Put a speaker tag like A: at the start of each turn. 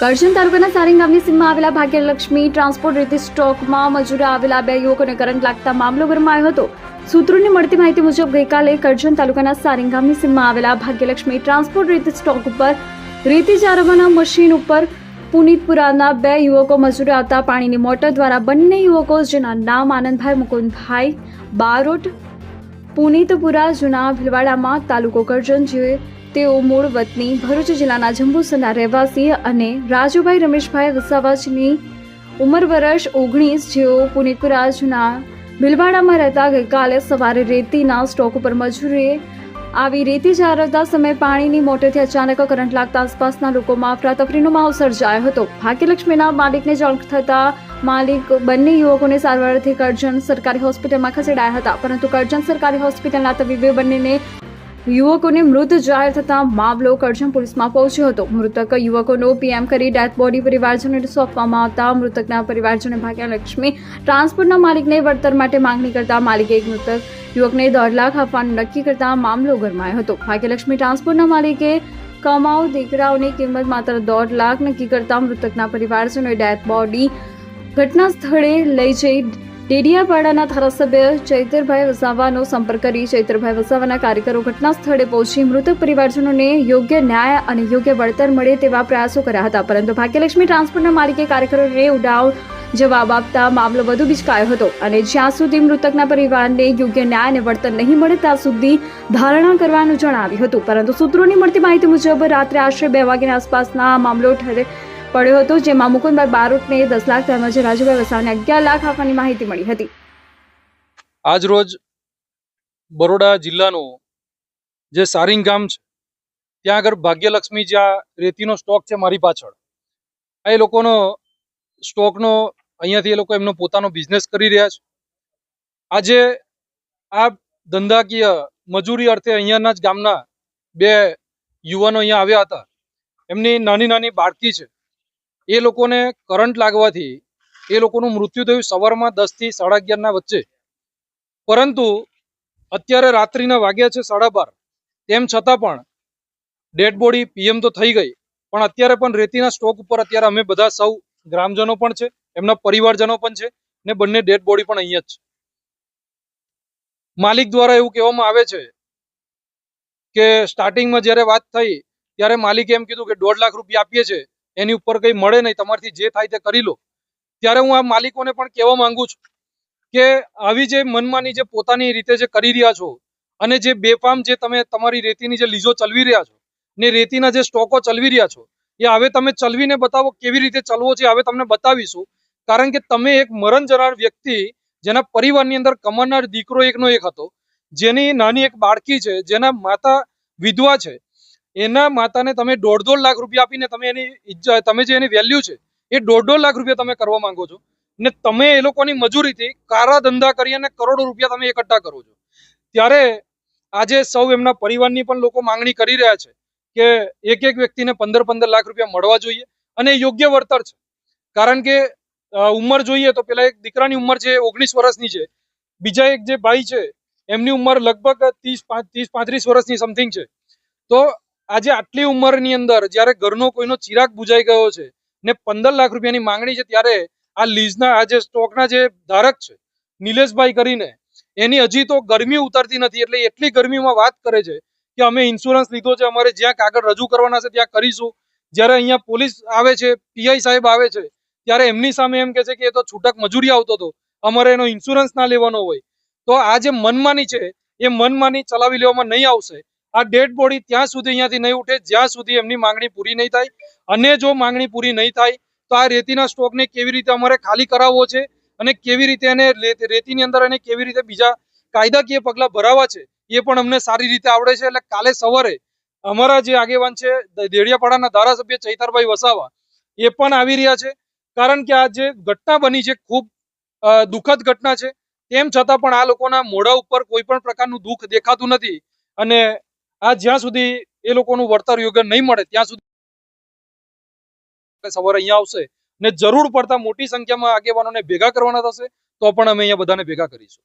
A: કરજણ તાલુકાના સારીંગ ગામની સીમમાં આવેલા ભાગ્યલક્ષ્મી ટ્રાન્સપોર્ટ રીતે સ્ટોકમાં મજૂરે આવેલા બે યુવકોને કરંટ લાગતા મામલો ગરમાયો હતો. સૂત્રોની મળતી માહિતી મુજબ ગઈકાલે કરજણ તાલુકાના સારીંગ ગામની સીમમાં આવેલા ભાગ્યલક્ષ્મી ટ્રાન્સપોર્ટ રીતે સ્ટોક ઉપર રેતી ચારવાના મશીન ઉપર પુનિતપુરાના બે યુવકો મજૂરે આવતા પાણીની મોટર દ્વારા બંને યુવકો, જેના નામ આનંદભાઈ મુકુંદભાઈ બારોટ, પુનિતપુરા, જૂના ભીલવાડામાં તાલુકો કરજણ, જે તેઓ મૂળ વતની ભરૂચ જિલ્લાના જંબુસરના રહેવાસી અને રાજુભાઈ રમેશભાઈ વસાવાજની ઉંમર વર્ષ ઓગણીસ, જેઓ પુનિતપુરા જૂના ભીલવાડામાં રહેતા ગઈકાલે સવારે રેતીના સ્ટોક ઉપર મજૂરીએ આવી રેતી જાળવતા સમયે પાણીની મોટરથી અચાનક કરંટ લાગતા આસપાસના લોકોમાં અફરાતફરીનો માહોલ સર્જાયો હતો. ભાગ્યલક્ષ્મીના માલિકને જાણ થતા માલિક બંને યુવકોને સારવારથી કરજણ સરકારી હોસ્પિટલમાં ખસેડાયા હતા. પરંતુ કરજણ સરકારી હોસ્પિટલના તબીબે બંનેને યુવકોને મૃત જાહેર થતાં મામલો કરજણ પોલીસમાં પહોંચ્યો હતો. મૃતક યુવકોનો પીએમ કરી ડેથ બોડી પરિવારજનોને સોંપવામાં આવતા મૃતકના પરિવારજને ભાગ્યલક્ષ્મી ટ્રાન્સપોર્ટના માલિકને વળતર માટે માંગણી કરતા માલિકે એક મૃતક યુવકને દોઢ લાખ આપવાનું નક્કી કરતા મામલો ગરમાયો હતો. ભાગ્યલક્ષ્મી ટ્રાન્સપોર્ટના માલિકે કમાઉ દીકરાઓની કિંમત માત્ર દોઢ લાખ નક્કી કરતા મૃતકના પરિવારજનોએ ડેથ બોડી ઘટના સ્થળે લઈ જઈ ડેડિયાપાડાના ધારાસભ્ય ચૈતરભાઈ વસાવાનો સંપર્ક કરી ચૈતરભાઈ વસાવાના કાર્યકરો ઘટના સ્થળે પહોંચી મૃતક પરિવારજનોને યોગ્ય ન્યાય અને યોગ્ય વળતર મળે તેવા પ્રયાસો કર્યા હતા. પરંતુ ભાગ્યલક્ષ્મી ટ્રાન્સપોર્ટના માલિકે કાર્યકરોને ઉડાવ જવાબ આપતા મામલો વધુ બિચકાયો હતો અને જ્યાં સુધી મૃતકના પરિવારને યોગ્ય ન્યાય અને વળતર નહીં મળે ત્યાં સુધી ધારણા કરવાનું જણાવ્યું હતું. પરંતુ સૂત્રોની મળતી માહિતી મુજબ રાત્રે આશરે બે વાગ્યાની આસપાસના મામલો ઠરે પડ્યો હતો, જેમાં મુકુંદભાઈ બારોટને દસ લાખ તેમજ રાજુભાઈ વસાવાને અગિયાર લાખ આપવાની માહિતી મળી હતી.
B: આજ રોજ બરોડા જિલ્લાનું જે સારિંગ ગામ છે, ત્યાં આગળ ભાગ્યલક્ષ્મી જ્યાં રેતીનો સ્ટોક છે મારી પાછળ એ લોકોનો સ્ટોકનો, અહીંયાથી એ લોકો એમનો પોતાનો બિઝનેસ કરી રહ્યા છે. આજે આ ધંધાકીય મજૂરી અર્થે અહીંયાના જ ગામના બે યુવાનો અહીંયા આવ્યા હતા. એમની નાની નાની બાળકી છે. એ લોકોને કરંટ લાગવાથી એ લોકોનું મૃત્યુ થયું સવારમાં દસથી સાડા અગિયારના વચ્ચે. પરંતુ અત્યારે રાત્રિના વાગ્યા છે સાડા બાર. તેમ છતાં પણ ડેડ બોડી પીએમ તો થઈ ગઈ. પણ અત્યારે પણ રેતીના સ્ટોક ઉપર અત્યારે અમે બધા સૌ ગ્રામજનો પણ છે, એમના પરિવારજનો પણ છે ને બંને ડેડ બોડી પણ અહીંયા જ છે. માલિક દ્વારા એવું કહેવામાં આવે છે કે સ્ટાર્ટિંગમાં જ્યારે વાત થઈ ત્યારે માલિકે એમ કીધું કે દોઢ લાખ રૂપિયા આપીએ છે એની ઉપર કંઈ મળે નહીં, તમારથી જે થાય તે કરી લો. ત્યારે હું આ માલિકોને પણ કહેવા માંગુ છું કે આવી જે મનમાની જે પોતાની રીતે જે કરી રહ્યા છો અને જે બેફામ જે તમે તમારી રેતીની જે લીઝો ચલવી રહ્યા છો ને રેતીના જે સ્ટોકો ચલવી રહ્યા છો, એ હવે તમે ચલવીને બતાવો કેવી રીતે ચલવો છે હવે તમને બતાવીશું. કારણ કે તમે એક મરણ જનાર વ્યક્તિ જેના પરિવારની અંદર કમાનાર દીકરો એકનો એક હતો, જેની નાની એક બાળકી છે, જેના માતા વિધવા છે એના માતાને તમે દોઢ દોઢ લાખ રૂપિયા આપીને તમે એની ઇજ્જત, તમે જે એની વેલ્યુ છે, એ દોઢ દોઢ લાખ રૂપિયા તમે કરવા માંગો છો. ને તમે એ લોકોની મજૂરીથી કારા ધંધા કરી અને કરોડો રૂપિયા તમે એકઠા કરો છો. ત્યારે આજે સૌ એમના પરિવારની પણ લોકો માંગણી કરી રહ્યા છે કે એક એક વ્યક્તિને પંદર પંદર લાખ રૂપિયા મળવા જોઈએ. અને યોગ્ય વળતર છે. કારણ કે ઉંમર જોઈએ તો પેલા એક દીકરાની ઉંમર છે ઓગણીસ વર્ષની છે, બીજા એક જે ભાઈ છે, એમની ઉંમર લગભગ ત્રીસ ત્રીસ પાંત્રીસ વર્ષની સમથિંગ છે. તો આજે આટલી ઉંમરની અંદર જ્યારે ઘરનો કોઈનો ચિરાગ બુજાઈ ગયો છે ને પંદર લાખ રૂપિયાની માંગણી છે ત્યારે આ લીઝના આ જે સ્ટોકના જે ધારક છે, નિલેશભાઈ કરીને, એની હજી તો ગરમી ઉતરતી નથી એટલે એટલી ગરમીમાં વાત કરે છે કે અમે ઇન્સ્યોરન્સ લીધો છે, અમારે જ્યાં કાગળ રજૂ કરવાના છે ત્યાં કરીશું. જ્યારે અહીંયા પોલીસ આવે છે, પીઆઈ સાહેબ આવે છે, ત્યારે એમની સામે એમ કે છે કે એ તો છૂટક મજૂરી આવતો હતો, અમારે એનો ઇન્સ્યોરન્સ ના લેવાનો હોય. તો આ જે મનમાની છે, એ મનમાની ચલાવી લેવામાં નહીં આવશે. આ ડેડ બોડી ત્યાં સુધી અહીંયાથી નહીં ઉઠે, જ્યાં સુધી એમની માંગણી પૂરી નહીં થાય. અને જો માંગણી પૂરી નહીં થાય, તો આ રેતીના સ્ટોકને કેવી રીતે અમારે ખાલી કરાવવો છે અને કેવી રીતે એને રેતીની અંદર એને કેવી રીતે બીજા કાયદાકીય પગલાં ભરાવા છે, એ પણ અમને સારી રીતે આવડે છે. એટલે કાલે સવારે અમારા જે આગેવાન છે દેડિયાપાડાના ધારાસભ્ય ચૈતરભાઈ વસાવા, એ પણ આવી રહ્યા છે. કારણ કે આ જે ઘટના બની છે, ખૂબ દુઃખદ ઘટના છે. તેમ છતાં પણ આ લોકોના મોઢા ઉપર કોઈ પણ પ્રકારનું દુઃખ દેખાતું નથી. અને આ જ્યાં સુધી એ લોકોનું વળતર યોગ્ય નહીં મળે, ત્યાં સુધી સવારે અહીંયા આવશે ને જરૂર પડતા મોટી સંખ્યામાં આગેવાનોને ભેગા કરવાના થશે, તો પણ અમે અહીંયા બધાને ભેગા કરીશું.